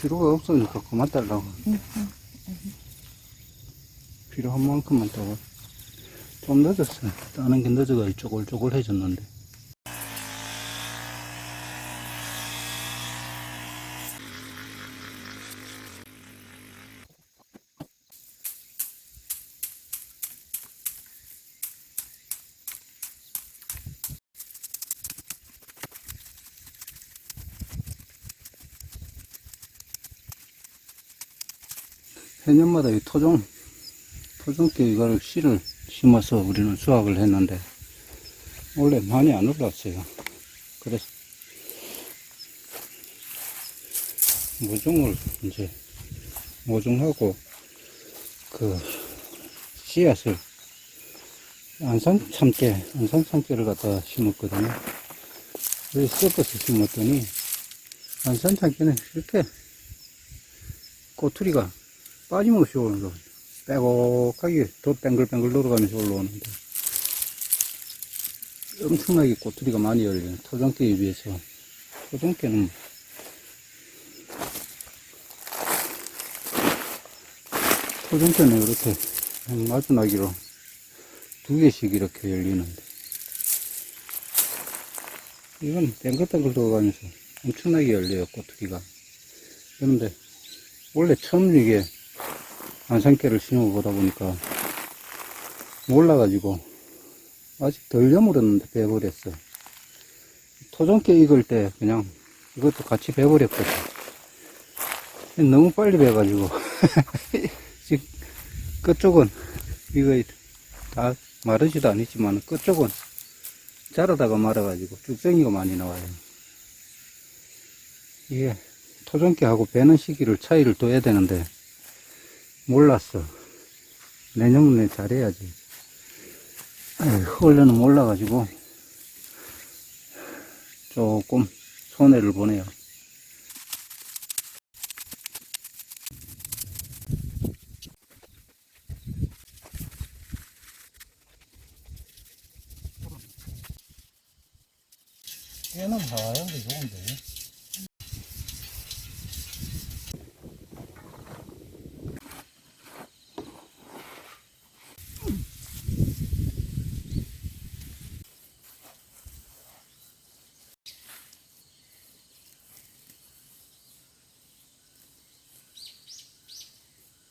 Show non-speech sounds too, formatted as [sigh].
필요가 없으니까 그만 달라고. 응, 필요한 만큼만 따고. 좀 늦었어요. 따는 게 늦어가 쪼글쪼글해졌는데. 해년마다 이 토종, 토종께 이걸 씨를 심어서 우리는 수확을 했는데, 원래 많이 안 올랐어요. 그래서, 모종을 이제, 모종하고, 그, 씨앗을, 안산 참깨, 안산 참깨를 갖다 심었거든요. 그래서 섞어서 심었더니, 안산 참깨는 이렇게, 꼬투리가 빠짐없이 오는 거. 빼곡하게 더 뱅글뱅글 돌아가면서 올라오는데. 엄청나게 꼬투리가 많이 열려요. 토종깨에 비해서. 토종깨는 토종깨는 이렇게 마주나기로 두 개씩 이렇게 열리는데. 이건 뱅글뱅글 돌아가면서 엄청나게 열려요, 꼬투리가. 그런데 원래 처음 이게 안산깨를 심어보다 보니까 몰라가지고 아직 덜 여물었는데 배버렸어. 토종깨 익을 때 그냥 이것도 같이 배버렸거든. 너무 빨리 배가지고 [laughs] 지금 끝쪽은 이거 다 마르지도 않았지만 끝쪽은 자르다가 말아가지고 쭉쟁이가 많이 나와요. 이게 토종깨하고 배는 시기를 차이를 둬야 되는데 몰랐어. 내년에 잘해야지. 원래는 몰라가지고 조금 손해를 보네요. 얘는 하얀 게 좋은데.